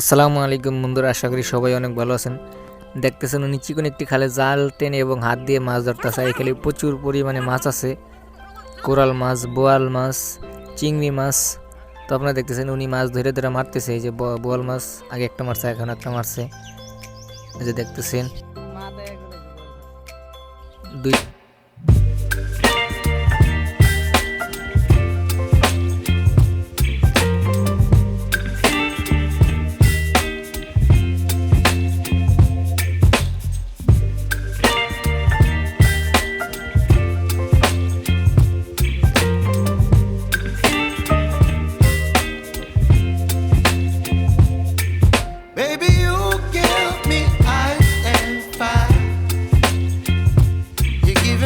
আসসালামু আলাইকুম বন্ধুরা, আশা করি সবাই অনেক ভালো আছেন। দেখতেছেন উনি চিকন একটি খালে জাল টেনে এবং হাত দিয়ে মাছ ধরতেছে। এই খালে প্রচুর পরিমাণে মাছ আছে। কোরাল মাছ, বোয়াল মাছ, চিংড়ি মাছ। তো আপনারা দেখতেছেন উনি মাছ ধরে ধরে মারতেছে। এই যে বোয়াল মাছ, আগে একটা মারছে, এখন একটা মারছে। এই যে দেখতেছেন। দুই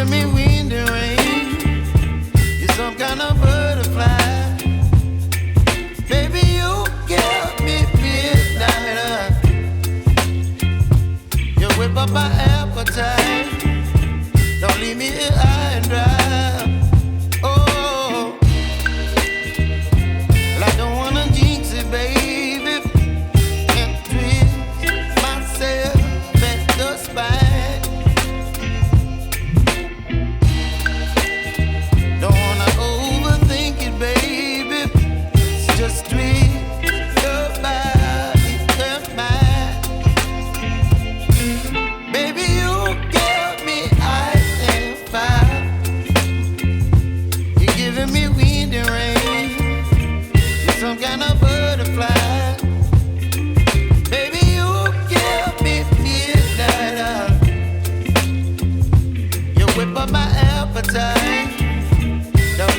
Me rain. You're some kind of butterfly. Baby, you me midnight. You whip up my appetite. Don't leave me here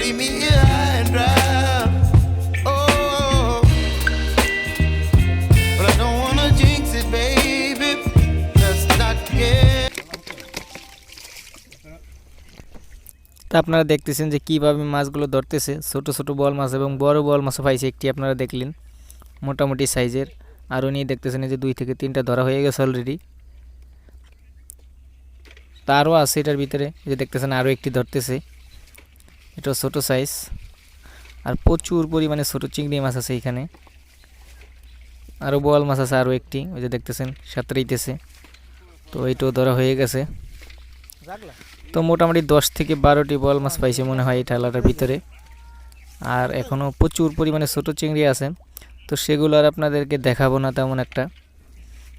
Oh. তা আপনারা দেখতেছেন যে কীভাবে মাছগুলো ধরতেছে। ছোট ছোট বল মাছ এবং বড় বল মাছও পাইছে একটি, আপনারা দেখলেন। মোটামুটি সাইজের। আর উনি দেখতেছেন যে দুই থেকে তিনটা ধরা হয়ে গেছে অলরেডি তারও আছে এটার ভিতরে। যে দেখতেছেন আরও একটি ধরতেছে। এটা ছোট সাইজ আর প্রচুর পরিমাণে ছোট চিংড়ি মাছ আছে এখানে আরও বোয়াল মাছ আছে আরও একটি ওই যে দেখতেছেন সাঁতরাইতেছে। তো এইটাও ধরা হয়ে গেছে। তো মোটামুটি দশ থেকে বারোটি বল মাছ পাইছে মনে হয় এই ঠেলাটার ভিতরে। আর এখনও প্রচুর পরিমাণে ছোটো চিংড়ি আছে। তো সেগুলো আর আপনাদেরকে দেখাবো না তেমন একটা।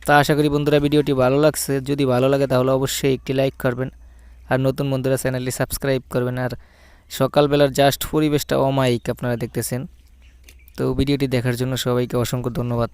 তা আশা করি বন্ধুরা ভিডিওটি ভালো লাগছে। যদি ভালো লাগে তাহলে অবশ্যই একটি লাইক করবেন। আর নতুন বন্ধুরা চ্যানেলটি সাবস্ক্রাইব করবেন। আর সকালবেলার জাস্ট পরিবেশটা অমায়িক আপনারা দেখতেছেন। তো ভিডিওটি দেখার জন্য সবাইকে অসংখ্য ধন্যবাদ।